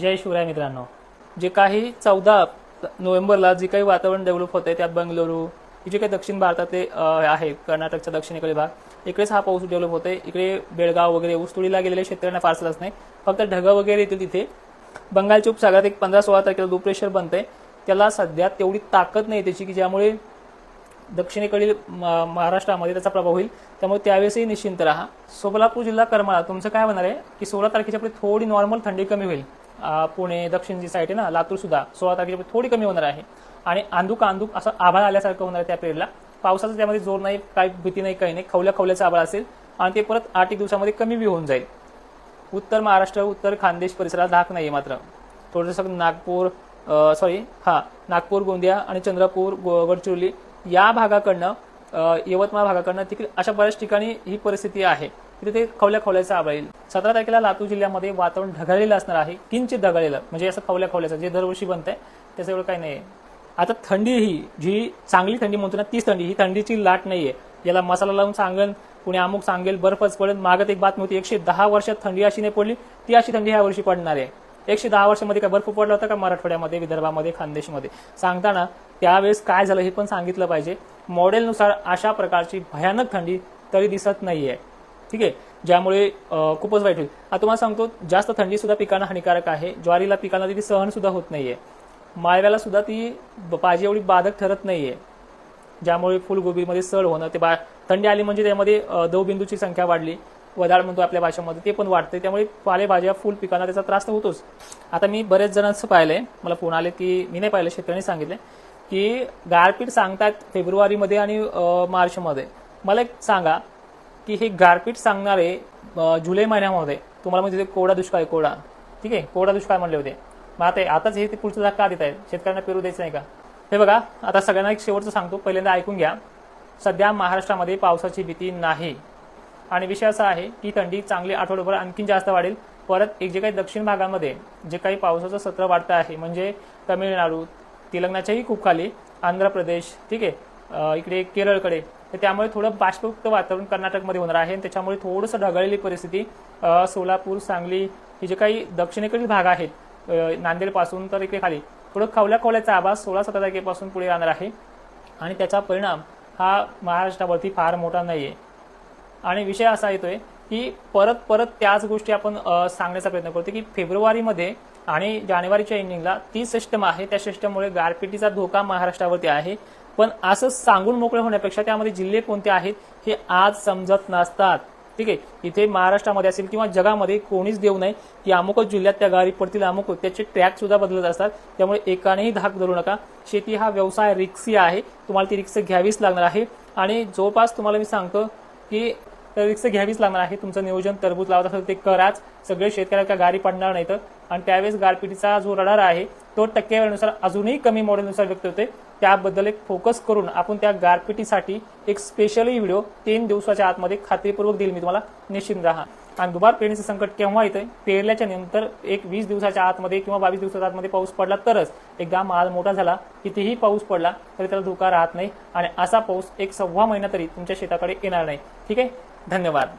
जय शिवराय मित्रांनो. जे काही चौदा नोव्हेंबरला जे काही वातावरण डेव्हलप होत आहे त्यात बंगलुरू जे काही दक्षिण भारतातले आहे कर्नाटकच्या दक्षिणेकडे भाग इकडेच हा पाऊस डेव्हलप होते इकडे बेळगाव वगैरे ऊसतोडीला गेलेल्या शेतकऱ्यांना फारसाच नाही. फक्त ढगं वगैरे येतील तिथे. बंगालच्या उपसागरात एक पंधरा सोळा तारखेला लो प्रेशर बनतंय. त्याला सध्या तेवढी ताकद नाही त्याची की ज्यामुळे दक्षिणेकडील म- महाराष्ट्रामध्ये त्याचा प्रभाव होईल. त्यामुळे त्यावेळेसही निश्चिंत राहा. सोलापूर जिल्हा करमाळा तुमचं काय होणार आहे? की सोळा तारखेच्या पुढे थोडी नॉर्मल थंडी कमी होईल. पुणे दक्षिण जी साईड आहे ना लातूर सुद्धा सोळा तारखेच्या थोडी कमी होणार आहे. आणि आंदूक आंदूक असं आभाळ आल्यासारखं होणार आहे त्या पिरियडला पावसाचा त्यामध्ये जोर नाही काही भीती नाही काही नाही. खवल्या खवल्याचा आभाळ असेल आणि ते परत आठ एक दिवसामध्ये कमी बी होऊन जाईल. उत्तर महाराष्ट्र उत्तर खानदेश परिसरात धाक नाही मात्र. थोडंसं नागपूर सॉरी हा नागपूर गोंदिया आणि चंद्रपूर गो- गडचिरोली या भागाकडनं यवतमाळ भागाकडनं तिकडे अशा बऱ्याच ठिकाणी ही परिस्थिती आहे. तिथे ते खवल्या खवल्याचं आभाळ येईल. सतरा तारखेला लातूर जिल्ह्यामध्ये वातावरण ढगाळलेलं असणार आहे किंचित ढगाळलेलं म्हणजे असं खवल्या खवल्याचं जे दरवर्षी बनतंय त्याचं एवढं काही नाही आता थंडी ही जी चांगली थंडी म्हणतो ना तीच थंडी ही थंडीची लाट नाही आहे याला मसाला लावून सांगेल कुणी अमुक सांगेल बर्फच पडेल मागत एक बातमी होती एकशे दहा वर्षात थंडी अशी नाही पडली ती अशी थंडी ह्या वर्षी पडणार आहे. एकशे दहा वर्षामध्ये काय बर्फ पडला होता का? मराठवाड्यामध्ये विदर्भामध्ये खानदेशमध्ये. सांगताना त्यावेळेस काय झालं हे पण सांगितलं पाहिजे. मॉडेलनुसार अशा प्रकारची भयानक थंडी तरी दिसत नाही आहे ठीक आहे? ज्यामुळे खूपच वाईट होईल. आता तुम्हाला सांगतो जास्त थंडी सुद्धा पिकांना हानिकारक आहे. ज्वारीला पिकांना ती सहन सुद्धा होत नाहीये. माळव्याला सुद्धा ती ब- पाहिजे एवढी बाधक ठरत नाहीये. ज्यामुळे फुलगोबीमध्ये सड होणं ते बा थंडी आली म्हणजे त्यामध्ये दवबिंदूची संख्या वाढली. वदाळ म्हणतो आपल्या भाषेमध्ये ते पण वाढते त्यामुळे पालेभाज्या फुल पिकांना त्याचा त्रास तर होतोच. आता मी बरेच जणांचं पाहिलंय. मला फोन आले की मी नाही पाहिलं शेतकऱ्यांनी सांगितलं की गारपीट सांगतात फेब्रुवारीमध्ये आणि मार्चमध्ये. मला एक सांगा की हे गारपीट सांगणारे जुलै महिन्यामध्ये तुम्हाला म्हणजे कोरडा दुष्काळ आहे ठीक आहे? कोडा दुष्काळ म्हणले होते. मग आता आताच हे ते पुढचं जाग का देत आहेत? शेतकऱ्यांना पेरू द्यायचं नाही का? हे बघा आता सगळ्यांना एक शेवटचं सांगतो. पहिल्यांदा ऐकून घ्या. सध्या महाराष्ट्रामध्ये पावसाची भीती नाही. आणि विषय असा आहे की थंडी चांगली आठवड्याभर आणखीन जास्त वाढेल. परत एक जे काही दक्षिण भागामध्ये जे काही पावसाचं सत्र वाढतं आहे म्हणजे तमिळनाडू तेलंगणाच्याही खूप खाली आंध्र प्रदेश ठीक आहे? इकडे केरळकडे. तर त्यामुळे थोडं बाष्पयुक्त वातावरण कर्नाटकमध्ये होणार आहे. आणि त्याच्यामुळे थोडंसं ढगाळलेली परिस्थिती सोलापूर सांगली हे जे काही दक्षिणेकडील भाग आहेत नांदेडपासून तर इकडे खाली थोडं खवल्या खवल्याचा आवाज सोळा सतरा तारखेपासून पुढे राहणार आहे. आणि त्याचा परिणाम हा महाराष्ट्रावरती फार मोठा नाही आहे आणि विषय असा येतोय की परत परत त्याच गोष्टी आपण सांगण्याचा प्रयत्न करतो की फेब्रुवारीमध्ये आणि जानेवारीच्या इनिंगला ती सिस्टम आहे. त्या सिस्टममुळे गारपिटीचा धोका महाराष्ट्रावरती आहे. पण असं सांगून मोकळे होण्यापेक्षा त्यामध्ये जिल्हे कोणते आहेत हे आज समजत नसतात. ठीक आहे? इथे महाराष्ट्रामध्ये असेल किंवा जगामध्ये कोणीच देऊ नये. की अमुकच जिल्ह्यात त्या गाडी पडतील अमुक त्याचे ट्रॅक सुद्धा बदलत असतात. त्यामुळे एकानेही धाक धरू नका. शेती हा व्यवसाय रिक्सी आहे. तुम्हाला ती रिक्स घ्यावीच लागणार आहे. आणि जवळपास तुम्हाला मी सांगतो की तर रिक्स घ्यावीच लागणार आहे. तुमचं नियोजन तरबूज लावत असेल ते कराच. सगळे शेतकऱ्याला का गारी पडणार नाहीत आणि त्यावेळेस गारपिटीचा जो रडार आहे तो टक्केवारीनुसार अजूनही कमी मॉडेलनुसार व्यक्त होते त्याबद्दल एक फोकस करून आपण त्या गारपिटीसाठी एक स्पेशली व्हिडिओ तीन दिवसाच्या आतमध्ये खात्रीपूर्वक देईल मी तुम्हाला. निश्चित राहा. आणि दुबार पेरणीचं संकट केव्हा येतं पेरल्याच्या नंतर एक वीस दिवसाच्या आतमध्ये किंवा बावीस दिवसाच्या आतमध्ये पाऊस पडला तरच. एकदा माल मोठा झाला कितीही पाऊस पडला तरी त्याला धोका राहत नाही. आणि असा पाऊस एक सव्वा महिना तरी तुमच्या शेताकडे येणार नाही. ठीक आहे? धन्यवाद.